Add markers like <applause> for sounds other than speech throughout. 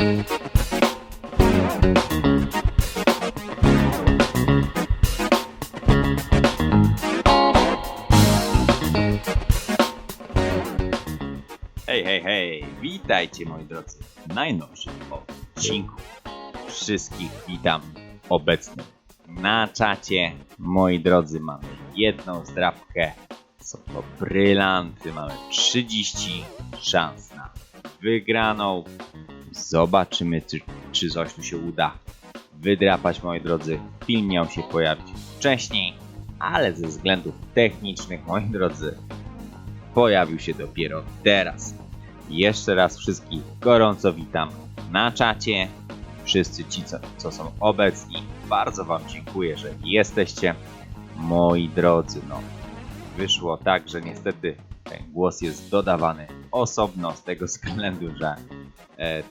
Hej, hej, hej! Witajcie moi drodzy w najnowszym odcinku. Wszystkich witam obecnych na czacie. Moi drodzy, mamy jedną zdrabkę. Są to brylanty. Mamy 30 szans na wygraną. Zobaczymy, czy, czy coś tu się uda wydrapać, moi drodzy. Film miał się pojawić wcześniej, ale ze względów technicznych, moi drodzy, pojawił się dopiero teraz. Jeszcze raz wszystkich gorąco witam na czacie. Wszyscy ci, co, co są obecni, bardzo Wam dziękuję, że jesteście. Moi drodzy, no, wyszło tak, że niestety ten głos jest dodawany osobno z tego względu, że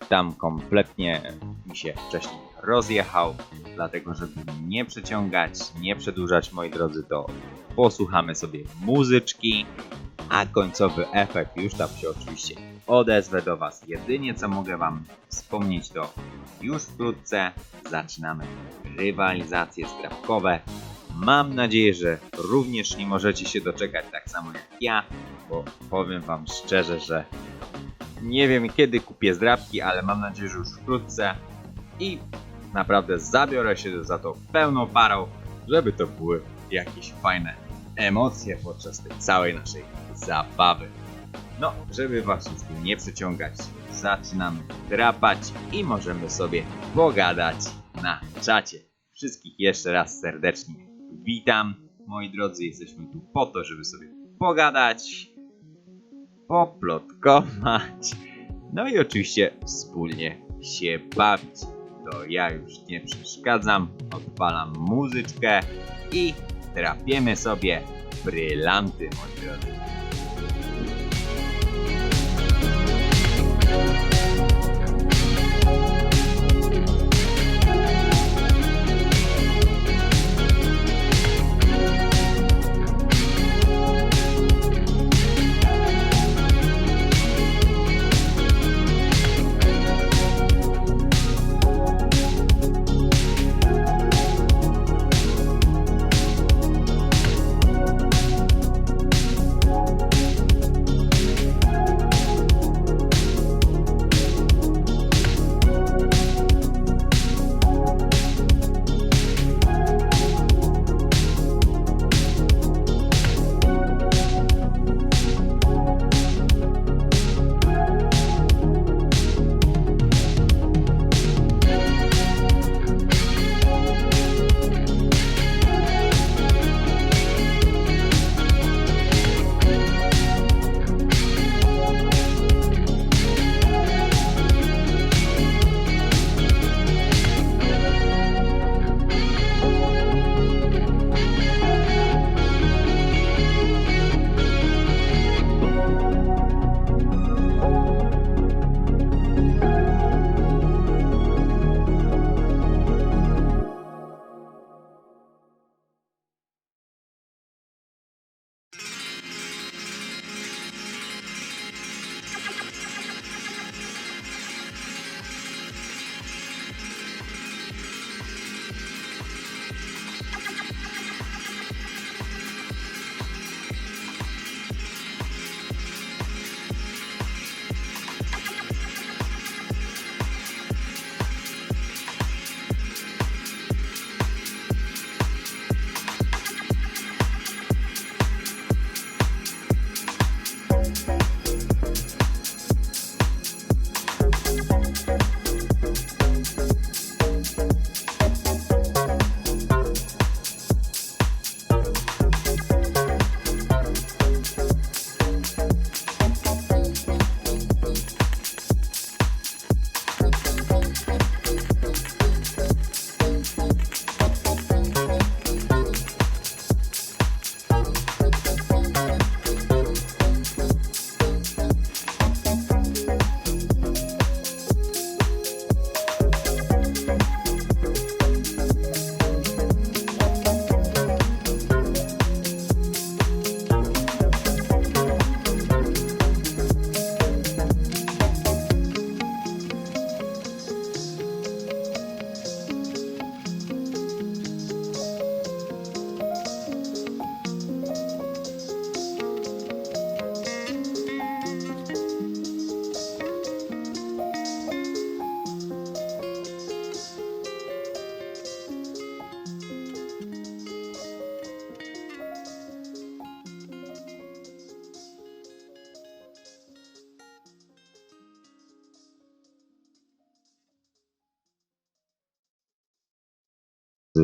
tam kompletnie mi się wcześniej rozjechał. Dlatego, żeby nie przeciągać, nie przedłużać, moi drodzy, to posłuchamy sobie muzyczki a końcowy efekt już tam się oczywiście odezwę do Was. Jedynie co mogę Wam wspomnieć to już wkrótce zaczynamy rywalizacje zdrabkowe. Mam nadzieję, że również nie możecie się doczekać tak samo jak ja, bo powiem Wam szczerze, że nie wiem kiedy kupię zdrabki, ale mam nadzieję, że już wkrótce i naprawdę zabiorę się za to pełną parą, żeby to były jakieś fajne emocje podczas tej całej naszej zabawy. No, żeby was nie przeciągać, zaczynamy drapać i możemy sobie pogadać na czacie. Wszystkich jeszcze raz serdecznie witam. Moi drodzy, jesteśmy tu po to, żeby sobie pogadać, poplotkować, no i oczywiście wspólnie się bawić. To ja już nie przeszkadzam, odpalam muzyczkę i trapiemy sobie brylanty, moi drodzy.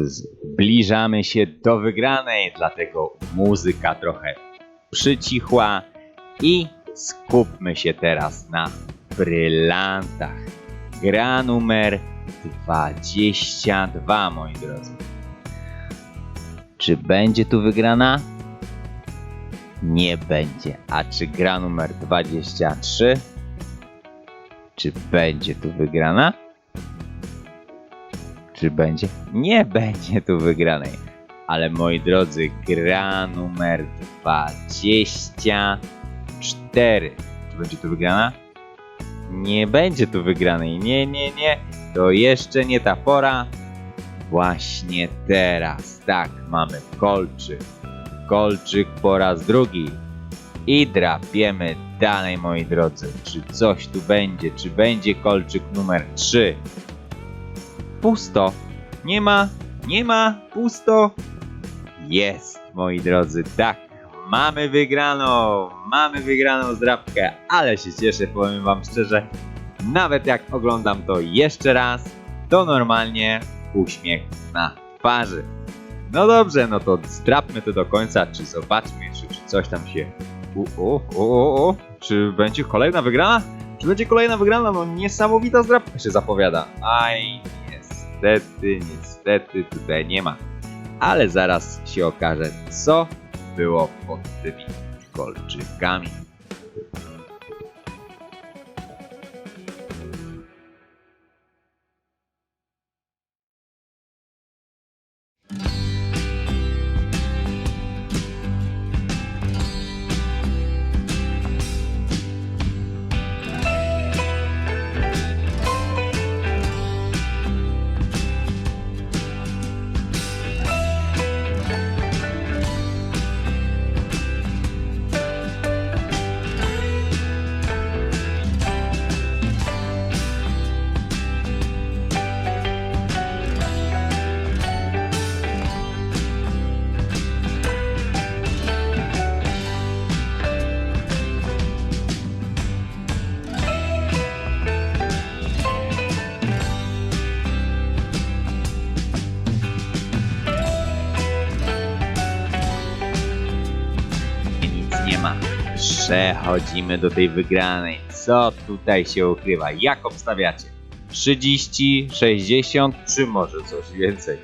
Zbliżamy się do wygranej, dlatego muzyka trochę przycichła i skupmy się teraz na brylantach. Gra numer 22, moi drodzy. Czy będzie tu wygrana? Nie będzie. A czy gra numer 23? Czy będzie tu wygrana? Czy będzie? Nie <laughs> będzie tu wygranej. Ale moi drodzy, gra numer 24. Czy będzie tu wygrana? Nie będzie tu wygranej. Nie, nie, nie. To jeszcze nie ta pora. Właśnie teraz. Tak, mamy kolczyk. Kolczyk po raz drugi. I drapiemy dalej, moi drodzy. Czy coś tu będzie? Czy będzie kolczyk numer 3? Pusto. Nie ma, nie ma, pusto. Jest, moi drodzy, tak. Mamy wygraną, mamy wygraną zdrabkę, ale się cieszę, powiem wam szczerze. Nawet jak oglądam to jeszcze raz, to normalnie uśmiech na twarzy. No dobrze, no to zdrabmy to do końca, czy zobaczmy jeszcze, czy coś tam się... O, o, o, czy będzie kolejna wygrana? Czy będzie kolejna wygrana? No niesamowita zdrabka się zapowiada. Aj, niestety, niestety tutaj nie ma. Ale zaraz się okaże, co było pod tymi kolczykami. Przechodzimy do tej wygranej. Co tutaj się ukrywa? Jak obstawiacie? 30, 60 czy może coś więcej?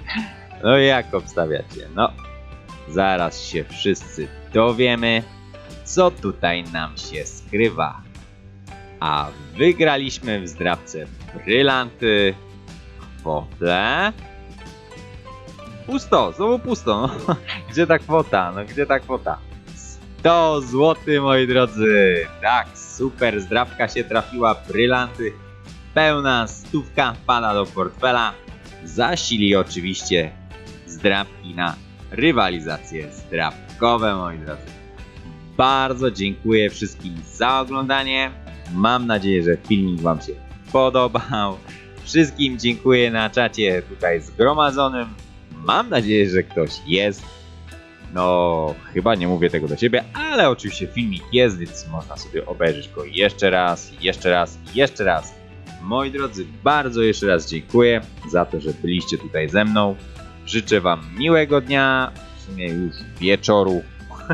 No jak obstawiacie? No, zaraz się wszyscy dowiemy, co tutaj nam się skrywa. A wygraliśmy w zdrabce brylanty, kwotę. Pusto, znowu pusto. No. <laughs> Gdzie ta kwota? No gdzie ta kwota? 100 zł, moi drodzy. Tak, super zdrabka się trafiła, brylanty. Pełna stówka pada do portfela. Zasili oczywiście zdrabki na rywalizacje zdrabkowe, moi drodzy. Bardzo dziękuję wszystkim za oglądanie. Mam nadzieję, że filmik Wam się podobał. Wszystkim dziękuję na czacie tutaj zgromadzonym. Mam nadzieję, że ktoś jest. No, chyba nie mówię tego do ciebie, ale oczywiście filmik jest, więc można sobie obejrzeć go jeszcze raz, jeszcze raz, jeszcze raz. Moi drodzy, bardzo jeszcze raz dziękuję za to, że byliście tutaj ze mną. Życzę Wam miłego dnia, w sumie już wieczoru.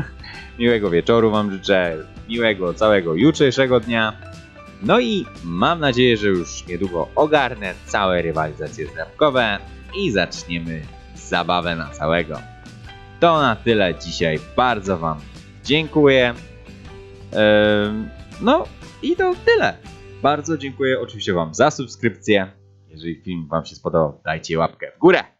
<laughs> miłego wieczoru Wam życzę, miłego całego jutrzejszego dnia. No i mam nadzieję, że już niedługo ogarnę całe rywalizacje zdrabkowe i zaczniemy zabawę na całego. To na tyle dzisiaj. Bardzo Wam dziękuję. No i to tyle. Bardzo dziękuję oczywiście Wam za subskrypcję. Jeżeli film Wam się spodobał, dajcie łapkę w górę.